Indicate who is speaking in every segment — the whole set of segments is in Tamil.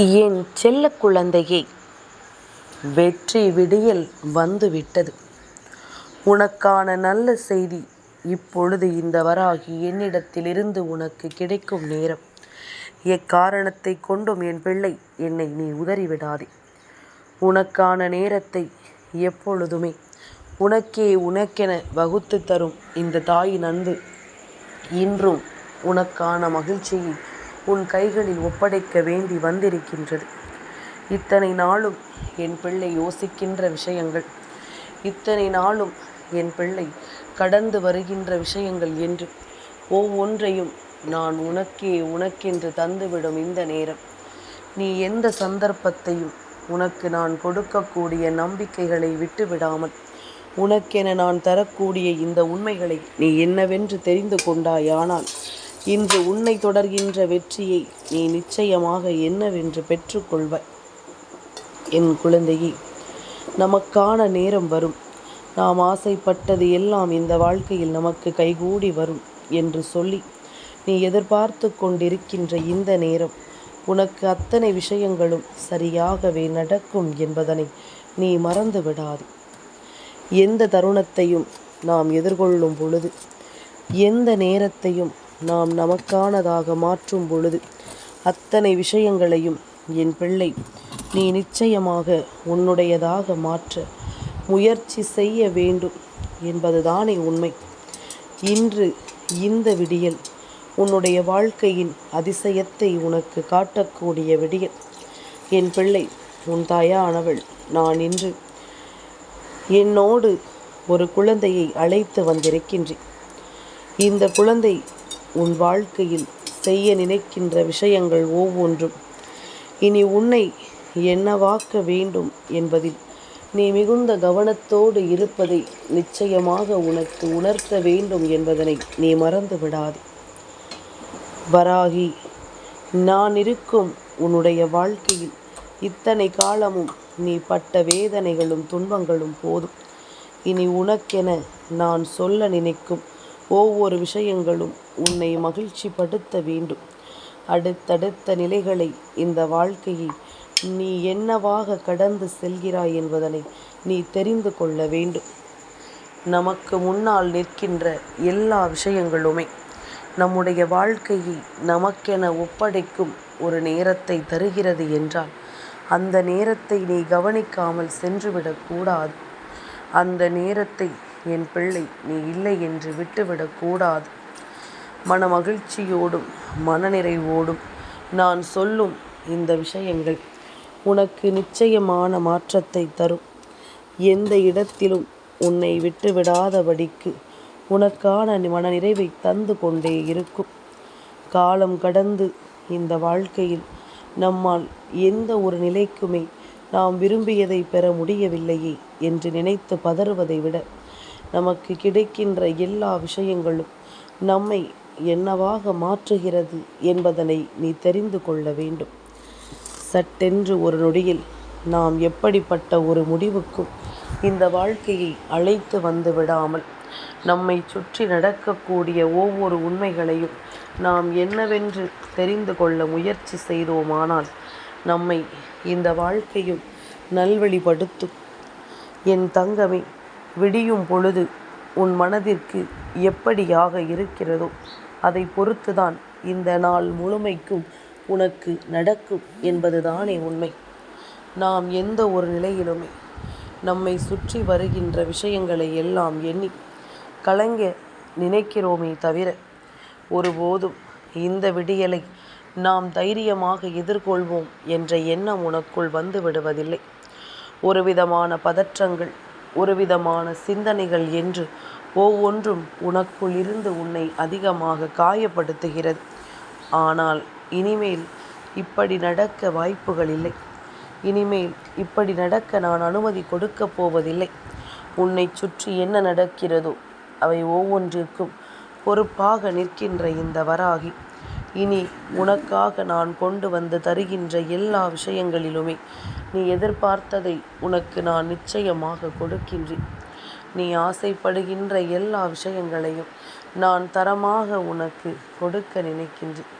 Speaker 1: என் செல்ல குழந்தையே வெற்றி விடியல் வந்துவிட்டது. உனக்கான நல்ல செய்தி இப்பொழுது இந்த வராகி என்னிடத்திலிருந்து உனக்கு கிடைக்கும் நேரம். எக்காரணத்தை கொண்டும் என் பிள்ளை என்னை நீ உதறிவிடாதே. உனக்கான நேரத்தை எப்பொழுதுமே உனக்கே உனக்கென வகுத்து தரும் இந்த தாயின் அன்பு இன்றும் உனக்கான மகிழ்ச்சியை உன் கைகளில் ஒப்படைக்க வேண்டி வந்திருக்கின்றது. இத்தனை நாளும் என் பிள்ளை யோசிக்கின்ற விஷயங்கள். இத்தனை நாளும் என் பிள்ளை கடந்து வருகின்ற விஷயங்கள் என்று ஒவ்வொன்றையும் நான் உனக்கே உனக்கென்று தந்துவிடும் இந்த நேரம். நீ எந்த சந்தர்ப்பத்தையும் உனக்கு நான் கொடுக்கக்கூடிய நம்பிக்கைகளை விட்டுவிடாமல் உனக்கென நான் தரக்கூடிய இந்த உண்மைகளை நீ என்னவென்று தெரிந்து கொண்டாயானால் இன்று உன்னை தொடர்கின்ற வெற்றியை நீ நிச்சயமாக என்னவென்று பெற்றுக்கொள்வாய். என் குழந்தையே நமக்கான நேரம் வரும். நாம் ஆசைப்பட்டது எல்லாம் இந்த வாழ்க்கையில் நமக்கு கைகூடி வரும் என்று சொல்லி நீ எதிர்பார்த்து கொண்டிருக்கின்ற இந்த நேரம் உனக்கு அத்தனை விஷயங்களும் சரியாகவே நடக்கும் என்பதனை நீ மறந்து விடாது எந்த தருணத்தையும் நாம் எதிர்கொள்ளும் பொழுது எந்த நேரத்தையும் நாம் நமக்கானதாக மாற்றும் பொழுது அத்தனை விஷயங்களையும் என் பிள்ளை நீ நிச்சயமாக உன்னுடையதாக மாற்ற முயற்சி செய்ய வேண்டும் என்பதுதானே உண்மை. இன்று இந்த விடியல் உன்னுடைய வாழ்க்கையின் அதிசயத்தை உனக்கு காட்டக்கூடிய விடியல். என் பிள்ளை உன் தாயானவள் நான் இன்று என்னோடு ஒரு குழந்தையை அழைத்து வந்திருக்கின்றேன். இந்த குழந்தை உன் வாழ்க்கையில் செய்ய நினைக்கின்ற விஷயங்கள் ஒவ்வொன்றும். இனி உன்னை என்னவாக்க வேண்டும் என்பதில் நீ மிகுந்த கவனத்தோடு இருப்பதை நிச்சயமாக உனக்கு உணர்த்த வேண்டும் என்பதனை நீ மறந்து விடாதே வராகி நான் இருக்கும் உன்னுடைய வாழ்க்கையில் இத்தனை காலமும் நீ பட்ட வேதனைகளும் துன்பங்களும் போதும். இனி உனக்கென நான் சொல்ல நினைக்கும் ஒவ்வொரு விஷயங்களும் உன்னை மகிழ்ச்சிப்படுத்த வேண்டும். அடுத்தடுத்த நிலைகளை இந்த வாழ்க்கையை நீ என்னவாக கடந்து செல்கிறாய் என்பதனை நீ தெரிந்து கொள்ள வேண்டும். நமக்கு முன்னால் நிற்கின்ற எல்லா விஷயங்களுமே நம்முடைய வாழ்க்கையை நமக்கென ஒப்படைக்கும் ஒரு நேரத்தை தருகிறது என்றால் அந்த நேரத்தை நீ கவனிக்காமல் சென்றுவிடக்கூடாது அந்த நேரத்தை என் பிள்ளை நீ இல்லை என்று விட்டுவிடக்கூடாது மன மகிழ்ச்சியோடும் மனநிறைவோடும் நான் சொல்லும் இந்த விஷயங்கள் உனக்கு நிச்சயமான மாற்றத்தை தரும். எந்த இடத்திலும் உன்னை விட்டுவிடாதபடிக்கு உனக்கான மனநிறைவை தந்து கொண்டே இருக்கும். காலம் கடந்து இந்த வாழ்க்கையில் நம்மால் எந்த ஒரு நிலைக்குமே நாம் விரும்பியதை பெற முடியவில்லையே என்று நினைத்து பதறுவதை விட நமக்கு கிடைக்கின்ற எல்லா விஷயங்களும் நம்மை என்னவாக மாற்றுகிறது என்பதனை நீ தெரிந்து கொள்ள வேண்டும். சட்டென்று ஒரு நொடியில் நாம் எப்படிப்பட்ட ஒரு முடிவுக்கும் இந்த வாழ்க்கையை அழைத்து வந்து விடாமல் நம்மை சுற்றி நடக்கக்கூடிய ஒவ்வொரு உண்மைகளையும் நாம் என்னவென்று தெரிந்து கொள்ள முயற்சி செய்தோமானால் நம்மை இந்த வாழ்க்கையும் நல்வழிப்படுத்தும். என் தங்கமே விடியும் பொழுது உன் மனதிற்கு எப்படியாக இருக்கிறதோ அதை பொறுத்துதான் இந்த நாள் முழுமைக்கும் உனக்கு நடக்கும் என்பதுதானே உண்மை. நாம் எந்த ஒரு நிலையிலுமே நம்மை சுற்றி வருகின்ற விஷயங்களை எல்லாம் எண்ணி கலங்க நினைக்கிறோமே தவிர ஒருபோதும் இந்த விடியலை நாம் தைரியமாக எதிர்கொள்வோம் என்ற எண்ணம் உனக்குள் வந்து விடுவதில்லை. ஒரு விதமான பதற்றங்கள் ஒரு விதமான சிந்தனைகள் என்று ஒவ்வொன்றும் உனக்குள் இருந்து உன்னை அதிகமாக காயப்படுத்துகிறது. ஆனால் இனிமேல் இப்படி நடக்க வாய்ப்புகள் இல்லை. இனிமேல் இப்படி நடக்க நான் அனுமதி கொடுக்கப் போவதில்லை. உன்னை சுற்றி என்ன நடக்கிறதோ அவை ஒவ்வொன்றிற்கும் பொறுப்பாக நிற்கின்ற இந்த வராகி. இனி உனக்காக நான் கொண்டு வந்து தருகின்ற எல்லா விஷயங்களிலுமே நீ எதிர்பார்த்ததை உனக்கு நான் நிச்சயமாக கொடுக்கின்றேன். நீ ஆசைப்படுகின்ற எல்லா விஷயங்களையும் நான் தரமாக உனக்கு கொடுக்க நினைக்கின்றேன்.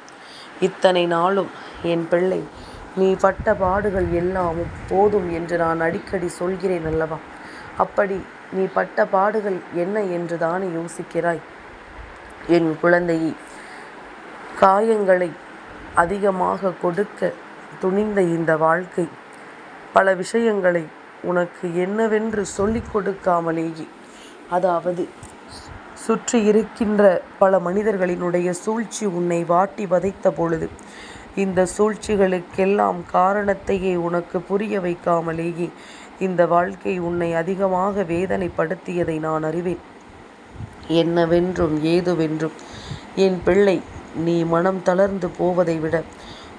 Speaker 1: இத்தனை நாளும் என் பிள்ளை நீ பட்ட பாடுகள் எல்லாமும் போதும் என்று நான் அடிக்கடி சொல்கிறேன் அல்லவா? அப்படி நீ பட்ட பாடுகள் என்ன என்று தானே யோசிக்கிறாய்? என் குழந்தையை காயங்களை அதிகமாக கொடுக்க துணிந்த இந்த வாழ்க்கை பல விஷயங்களை உனக்கு என்னவென்று சொல்லிக் கொடுக்காமலேயே. அதாவது சுற்றி இருக்கின்ற பல மனிதர்களினுடைய சூழ்ச்சி உன்னை வாட்டி வதைத்த பொழுது இந்த சூழ்ச்சிகளுக்கெல்லாம் காரணத்தையே உனக்கு புரிய வைக்காமலேயே இந்த வாழ்க்கை உன்னை அதிகமாக வேதனைப்படுத்தியதை நான் அறிவேன். என்னவென்றும் ஏதுவென்றும் என் பிள்ளை நீ மனம் தளர்ந்து போவதை விட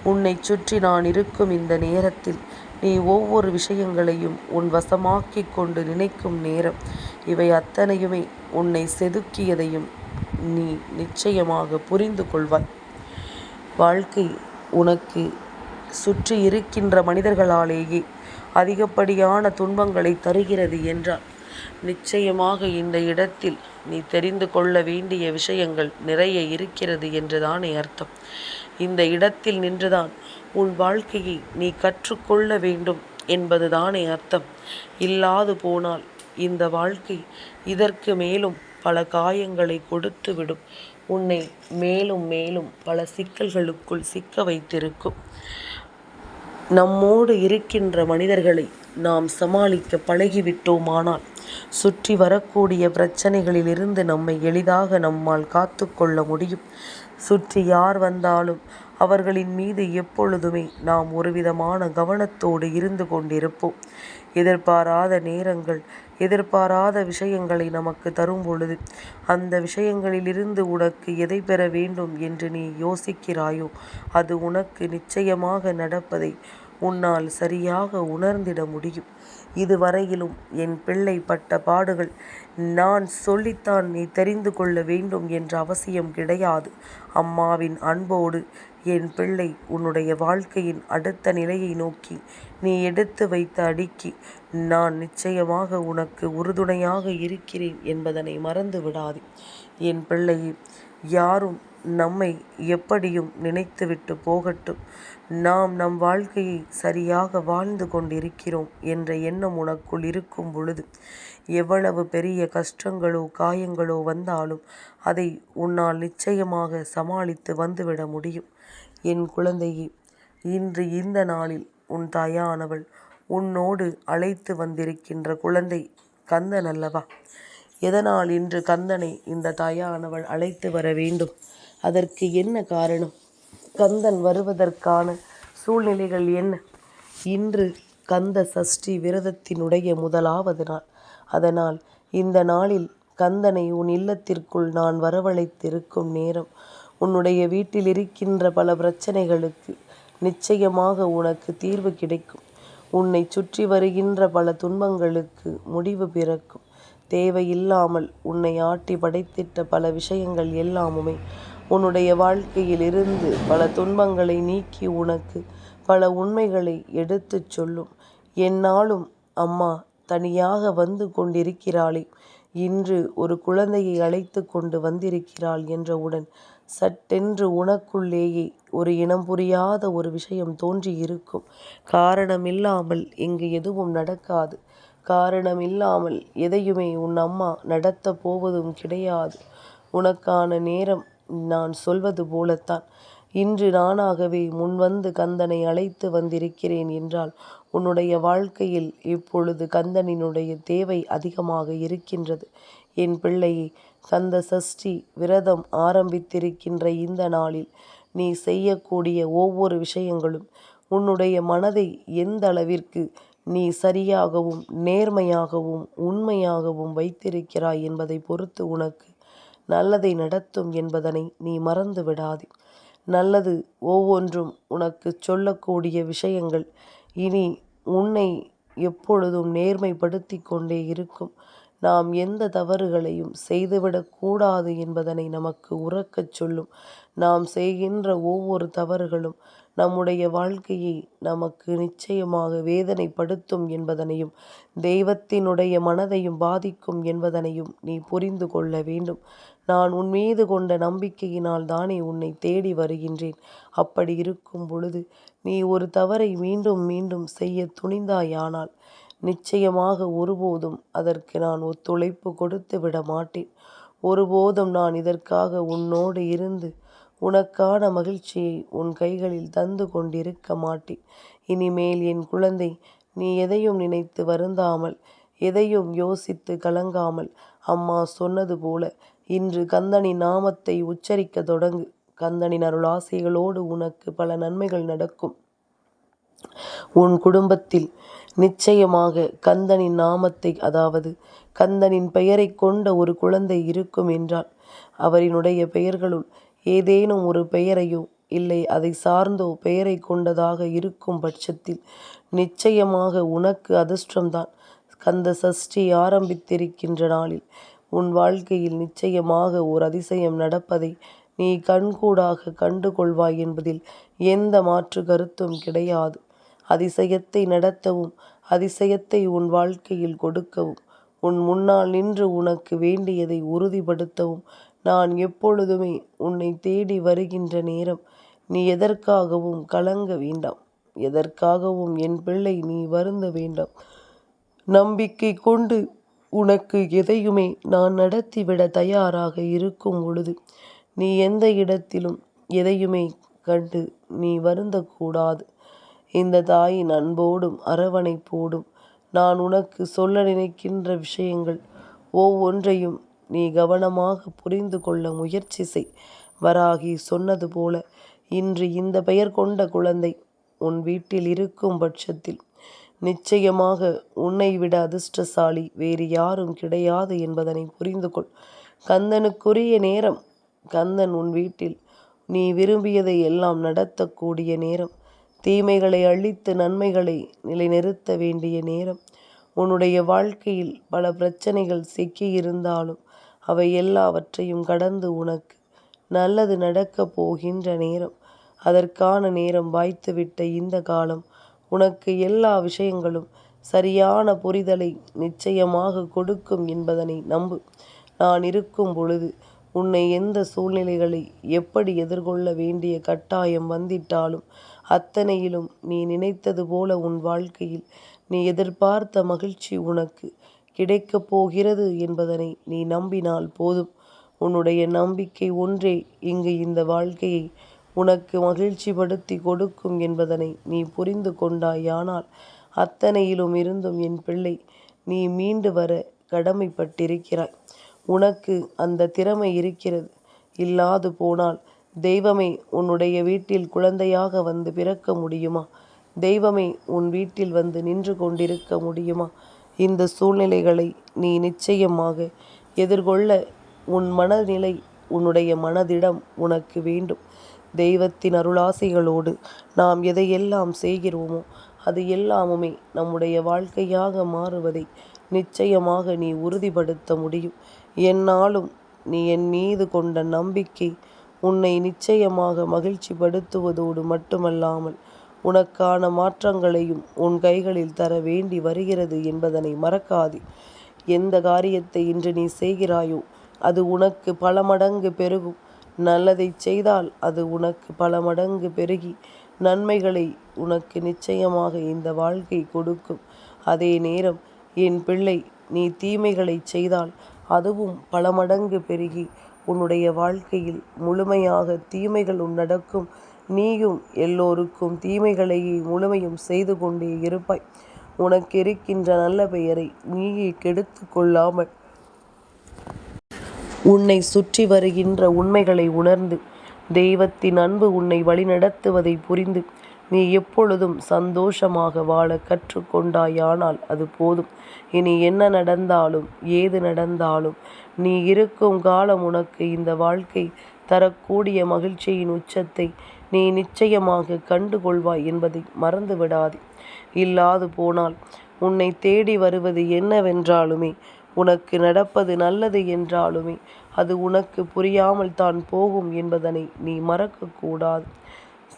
Speaker 1: உன்னை சுற்றி நான் இருக்கும் இந்த நேரத்தில் நீ ஒவ்வொரு விஷயங்களையும் உன் வசமாக்கிக் கொண்டு நினைக்கும் நேரம். இவை அத்தனையுமே உன்னை செதுக்கியதையும் நீ நிச்சயமாக புரிந்து கொள்வாய். வாழ்க்கை உனக்கு சுற்றி இருக்கின்ற மனிதர்களாலேயே அதிகப்படியான துன்பங்களை தருகிறது என்றால் நிச்சயமாக இந்த இடத்தில் நீ தெரிந்து கொள்ள வேண்டிய விஷயங்கள் நிறைய இருக்கிறது என்றுதானே அர்த்தம். இந்த இடத்தில் நின்றுதான் உன் வாழ்க்கையை நீ கற்றுக்கொள்ள வேண்டும் என்பதுதானே அர்த்தம். இல்லாது போனால் இந்த வாழ்க்கை இதற்கு மேலும் பல காயங்களை கொடுத்து விடும் உன்னை மேலும் மேலும் பல சிக்கல்களுக்குள் சிக்க வைத்திருக்கும். நம்மோடு இருக்கின்ற மனிதர்களை நாம் சமாளிக்க பழகிவிட்டோமானால் சுற்றி வரக்கூடிய பிரச்சனைகளிலிருந்து நம்மை எளிதாக நம்மால் காத்து கொள்ள முடியும். சுற்றி யார் வந்தாலும் அவர்களின் மீது எப்பொழுதுமே நாம் ஒருவிதமான கவனத்தோடு இருந்து கொண்டிருப்போம். எதிர்பாராத நேரங்கள் எதிர்பாராத விஷயங்களை நமக்கு தரும் பொழுது அந்த விஷயங்களிலிருந்து உனக்கு எதை பெற வேண்டும் என்று நீ யோசிக்கிறாயோ அது உனக்கு நிச்சயமாக நடப்பதை உன்னால் சரியாக உணர்ந்திட முடியும். இதுவரையிலும் என் பிள்ளை பட்ட பாடுகள் நான் சொல்லித்தான் நீ தெரிந்து கொள்ள வேண்டும் என்ற அவசியம் கிடையாது. அம்மாவின் அன்போடு என் பிள்ளை உன்னுடைய வாழ்க்கையின் அடுத்த நிலையை நோக்கி நீ எடுத்து வைத்த அடிக்கு நான் நிச்சயமாக உனக்கு உறுதுணையாக இருக்கிறேன் என்பதனை மறந்து விடாதே. என் பிள்ளையே யாரும் நம்மை எப்படியும் நினைத்துவிட்டு போகட்டும். நாம் நம் வாழ்க்கையை சரியாக வாழ்ந்து கொண்டிருக்கிறோம் என்ற எண்ணம் உனக்குள் இருக்கும் பொழுது எவ்வளவு பெரிய கஷ்டங்களோ காயங்களோ வந்தாலும் அதை உன்னால் நிச்சயமாக சமாளித்து வந்துவிட முடியும். என் குழந்தையே இன்று இந்த நாளில் உன் தாயானவள் உன்னோடு அழைத்து வந்திருக்கின்ற குழந்தை கந்தன் அல்லவா? எதனால் இன்று கந்தனை இந்த தாயானவள் அழைத்து வர வேண்டும்? அதற்கு என்ன காரணம்? கந்தன் வருவதற்கான சூழ்நிலைகள் என்ன? இன்று கந்த சஷ்டி விரதத்தினுடைய முதலாவது நாள். அதனால் இந்த நாளில் கந்தனை உன் இல்லத்திற்குள் நான் வரவழைத்திருக்கும் நேரம் உன்னுடைய வீட்டில் இருக்கின்ற பல பிரச்சனைகளுக்கு நிச்சயமாக உனக்கு தீர்வு கிடைக்கும். உன்னை சுற்றி வருகின்ற பல துன்பங்களுக்கு முடிவு பிறக்கும். தேவையில்லாமல் உன்னை ஆட்டி படைத்திட்ட பல விஷயங்கள் எல்லாமுமே உன்னுடைய வாழ்க்கையில் இருந்து பல துன்பங்களை நீக்கி உனக்கு பல உண்மைகளை எடுத்துச் சொல்லும். என்னாலும் அம்மா தனியாக வந்து கொண்டிருக்கிறாளே. இன்று ஒரு குழந்தையை அழைத்து கொண்டு வந்திருக்கிறாள் என்றவுடன் சட்டென்று உனக்குள்ளேயே ஒரு இனம் புரியாத ஒரு விஷயம் தோன்றியிருக்கும். காரணமில்லாமல் இங்கு எதுவும் நடக்காது. காரணமில்லாமல் எதையுமே உன் அம்மா நடத்தப் போவதும் கிடையாது. உனக்கான நேரம் நான் சொல்வது போலத்தான். இன்று நானாகவே முன்வந்து கந்தனை அழைத்து வந்திருக்கிறேன் என்றால் உன்னுடைய வாழ்க்கையில் இப்பொழுது கந்தனினுடைய தேவை அதிகமாக இருக்கின்றது. என் பிள்ளையை கந்த சஷ்டி விரதம் ஆரம்பித்திருக்கின்ற இந்த நாளில் நீ செய்யக்கூடிய ஒவ்வொரு விஷயங்களும் உன்னுடைய மனதை எந்த அளவிற்கு நீ சரியாகவும் நேர்மையாகவும் உண்மையாகவும் வைத்திருக்கிறாய் என்பதை பொறுத்து உனக்கு நல்லதை நடத்தும் என்பதனை நீ மறந்து விடாதே. நல்லது ஒவ்வொன்றும் உனக்கு சொல்லக்கூடிய விஷயங்கள். இனி உன்னை எப்பொழுதும் நேர்மைப்படுத்தி கொண்டே இருக்கும். நாம் எந்த தவறுகளையும் செய்துவிடக்கூடாது என்பதனை நமக்கு உறக்கச் சொல்லும். நாம் செய்கின்ற ஒவ்வொரு தவறுகளும் நம்முடைய வாழ்க்கையை நமக்கு நிச்சயமாக வேதனைப்படுத்தும் என்பதனையும் தெய்வத்தினுடைய மனதையும் பாதிக்கும் என்பதனையும் நீ புரிந்து கொள்ள வேண்டும். நான் உன் மீது கொண்ட நம்பிக்கையினால் தானே உன்னை தேடி வருகின்றேன். அப்படி இருக்கும் பொழுது நீ ஒரு தவறை மீண்டும் மீண்டும் செய்ய துணிந்தாயானால் நிச்சயமாக ஒருபோதும் அதற்கு நான் ஒத்துழைப்பு கொடுத்து விட மாட்டேன். ஒருபோதும் நான் இதற்காக உன்னோடு இருந்து உனக்கான மகிழ்ச்சியை உன் கைகளில் தந்து கொண்டிருக்க மாட்டேன். இனிமேல் என் குழந்தை நீ எதையும் நினைத்து வருந்தாமல் எதையும் யோசித்து கலங்காமல் அம்மா சொன்னது போல இன்று கந்தனின் நாமத்தை உச்சரிக்க தொடங்கு. கந்தனின் அருளாசைகளோடு உனக்கு பல நன்மைகள் நடக்கும். உன் குடும்பத்தில் நிச்சயமாக கந்தனின் நாமத்தை அதாவது கந்தனின் பெயரை கொண்ட ஒரு குழந்தை இருக்கும் என்றால் அவரினுடைய பெயர்களுள் ஏதேனும் ஒரு பெயரையோ இல்லை அதை சார்ந்தோ பெயரை கொண்டதாக இருக்கும் பட்சத்தில் நிச்சயமாக உனக்கு அதிர்ஷ்டம்தான். கந்த சஷ்டி ஆரம்பித்திருக்கின்ற நாளில் உன் வாழ்க்கையில் நிச்சயமாக ஒரு அதிசயம் நடப்பதை நீ கண்கூடாக கண்டு கொள்வாய் என்பதில் எந்த மாற்று கருத்தும் கிடையாது. அதிசயத்தை நடத்தவும் அதிசயத்தை உன் வாழ்க்கையில் கொடுக்கவும் உன் முன்னால் நின்று உனக்கு வேண்டியதை உறுதிப்படுத்தவும் நான் எப்பொழுதுமே உன்னை தேடி வருகின்ற நேரம் நீ எதற்காகவும் கலங்க வேண்டாம். எதற்காகவும் என் பிள்ளை நீ வருந்த வேண்டாம். நம்பிக்கை கொண்டு உனக்கு எதையுமே நான் நடத்திவிட தயாராக இருக்கும் பொழுது நீ எந்த இடத்திலும் எதையுமே கண்டு நீ வருந்தக்கூடாது. இந்த தாயின் அன்போடும் அரவணைப்போடும் நான் உனக்கு சொல்ல நினைக்கின்ற விஷயங்கள் ஒவ்வொன்றையும் நீ கவனமாக புரிந்து கொள்ள முயற்சி செய். வராகி சொன்னது போல இன்று இந்த பெயர் கொண்ட குழந்தை உன் வீட்டில் இருக்கும் பட்சத்தில் நிச்சயமாக உன்னை விட அதிர்ஷ்டசாலி வேறு யாரும் கிடையாது என்பதனை புரிந்து கொள். கந்தனுக்குரிய நேரம். கந்தன் உன் வீட்டில் நீ விரும்பியதை எல்லாம் நடத்தக்கூடிய நேரம். தீமைகளை அழித்து நன்மைகளை நிலைநிறுத்த வேண்டிய நேரம். உன்னுடைய வாழ்க்கையில் பல பிரச்சனைகள் சிக்கியிருந்தாலும் அவை எல்லாவற்றையும் கடந்து உனக்கு நல்லது நடக்கப் போகின்ற நேரம். அதற்கான நேரம் வாய்த்துவிட்ட இந்த காலம் உனக்கு எல்லா விஷயங்களும் சரியான புரிதலை நிச்சயமாக கொடுக்கும் என்பதனை நம்பு. நான் இருக்கும் பொழுது உன்னை எந்த சூழ்நிலைகளை எப்படி எதிர்கொள்ள வேண்டிய கட்டாயம் வந்திட்டாலும் அத்தனையிலும் நீ நினைத்தது போல உன் வாழ்க்கையில் நீ எதிர்பார்த்த மகிழ்ச்சி உனக்கு கிடைக்கப் போகிறது என்பதனை நீ நம்பினால் போதும். உன்னுடைய நம்பிக்கை ஒன்றே இங்கு இந்த வாழ்க்கையை உனக்கு மகிழ்ச்சிப்படுத்தி கொடுக்கும் என்பதனை நீ புரிந்து கொண்டாயானால் அத்தனையிலும் இருந்தும் என் பிள்ளை நீ மீண்டு வர கடமைப்பட்டிருக்கிறாய். உனக்கு அந்த திறமை இருக்கிறது. இல்லாது போனால் தெய்வமே உன்னுடைய வீட்டில் குழந்தையாக வந்து பிறக்க முடியுமா? தெய்வமே உன் வீட்டில் வந்து நின்று கொண்டிருக்க முடியுமா? இந்த சூழ்நிலைகளை நீ நிச்சயமாக எதிர்கொள்ள உன் மனநிலை உன்னுடைய மனதிடம் உனக்கு வேண்டும். தெய்வத்தின் அருளாசைகளோடு நாம் எதையெல்லாம் செய்கிறோமோ அது எல்லாமுமே நம்முடைய வாழ்க்கையாக மாறுவதை நிச்சயமாக நீ உறுதிப்படுத்த முடியும். என்னாலும் நீ என் மீது கொண்ட நம்பிக்கை உன்னை நிச்சயமாக மகிழ்ச்சிப்படுத்துவதோடு மட்டுமல்லாமல் உனக்கான மாற்றங்களையும் உன் கைகளில் தர வேண்டி வருகிறது என்பதனை மறக்காதே. எந்த காரியத்தை இன்று நீ செய்கிறாயோ அது உனக்கு பல மடங்கு பெருகும். நல்லதை செய்தால் அது உனக்கு பல மடங்கு பெருகி நன்மைகளை உனக்கு நிச்சயமாக இந்த வாழ்க்கை கொடுக்கும். அதே நேரம் என் பிள்ளை நீ தீமைகளை செய்தால் அதுவும் பல மடங்கு பெருகி உன்னுடைய வாழ்க்கையில் முழுமையாக தீமைகளும் நடக்கும். நீயும் எல்லோருக்கும் தீமைகளையே முழுமையும் செய்து கொண்டே இருப்பாய். உனக்கு இருக்கின்ற நல்ல பெயரை நீயே கெடுத்து கொள்ளாமல் உன்னை சுற்றி வருகின்ற உண்மைகளை உணர்ந்து தெய்வத்தின் அன்பு உன்னை வழிநடத்துவதை புரிந்து நீ எப்பொழுதும் சந்தோஷமாக வாழ கற்றுக்கொண்டாயானால் அது போதும். இனி என்ன நடந்தாலும் ஏது நடந்தாலும் நீ இருக்கும் காலம் உனக்கு இந்த வாழ்க்கை தரக்கூடிய மகிழ்ச்சியின் உச்சத்தை நீ நிச்சயமாக கண்டுகொள்வாய் என்பதை மறந்து விடாதே இல்லாது போனால் உன்னை தேடி வருவது என்னவென்றாலுமே உனக்கு நடப்பது நல்லது என்றாலுமே அது உனக்கு புரியாமல் தான் போகும் என்பதனை நீ மறக்கக்கூடாது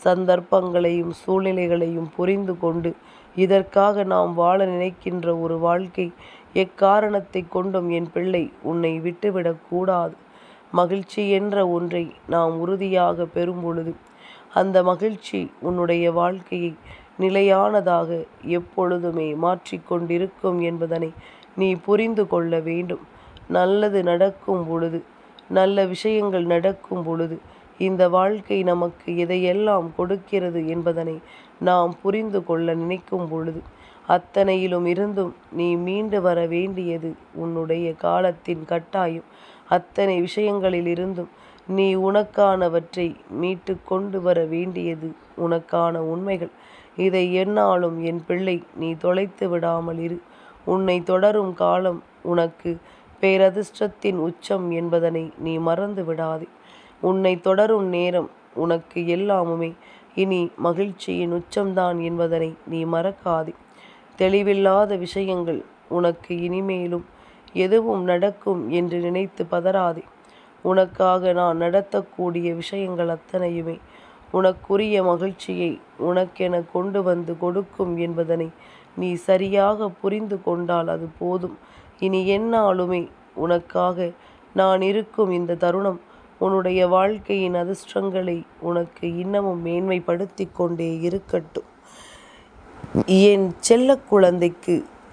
Speaker 1: சந்தர்ப்பங்களையும் சூழ்நிலைகளையும் புரிந்து கொண்டு இதற்காக நாம் வாழ நினைக்கின்ற ஒரு வாழ்க்கை எக்காரணத்தை கொண்டும் என் பிள்ளை உன்னை விட்டுவிடக்கூடாது மகிழ்ச்சி என்ற ஒன்றை நாம் உறுதியாக பெறும் பொழுது அந்த மகிழ்ச்சி உன்னுடைய வாழ்க்கையை நிலையானதாக எப்பொழுதுமே மாற்றிக்கொண்டிருக்கும் என்பதனை நீ புரிந்து கொள்ள வேண்டும். நல்லது நடக்கும் பொழுது நல்ல விஷயங்கள் நடக்கும் பொழுது இந்த வாழ்க்கை நமக்கு எதையெல்லாம் கொடுக்கிறது என்பதனை நாம் புரிந்து கொள்ள நினைக்கும் பொழுது அத்தனையிலும் இருந்தும் நீ மீண்டு வர வேண்டியது உன்னுடைய காலத்தின் கட்டாயம். அத்தனை விஷயங்களில் இருந்தும் நீ உனக்கானவற்றை மீட்டு கொண்டு வர வேண்டியது உனக்கான உண்மைகள். இதை என்னாலும் என் பிள்ளை நீ தொலைத்து விடாமல் இரு. உன்னை தொடரும் காலம் உனக்கு பேரதிர்ஷ்டத்தின் உச்சம் என்பதனை நீ மறந்து விடாதே. உன்னை தொடரும் நேரம் உனக்கு எல்லாமுமே. இனி மகிழ்ச்சியின் உச்சம்தான் என்பதனை நீ மறக்காதே. தெளிவில்லாத விஷயங்கள் உனக்கு இனிமேலும் எதுவும் நடக்கும் என்று நினைத்து பதறாதே. உனக்காக நான் நடத்தக்கூடிய விஷயங்கள் அத்தனையுமே. உனக்குரிய மகிழ்ச்சியை உனக்கென கொண்டு வந்து கொடுக்கும் என்பதனை நீ சரியாக புரிந்து கொண்டால் அது போதும். இனி என்னாலுமே உனக்காக நான் இருக்கும் இந்த தருணம் உன்னுடைய வாழ்க்கையின் அதிர்ஷ்டங்களை உனக்கு இன்னமும் மேன்மைப்படுத்தி கொண்டே இருக்கட்டும். என் செல்ல குழந்தைக்கு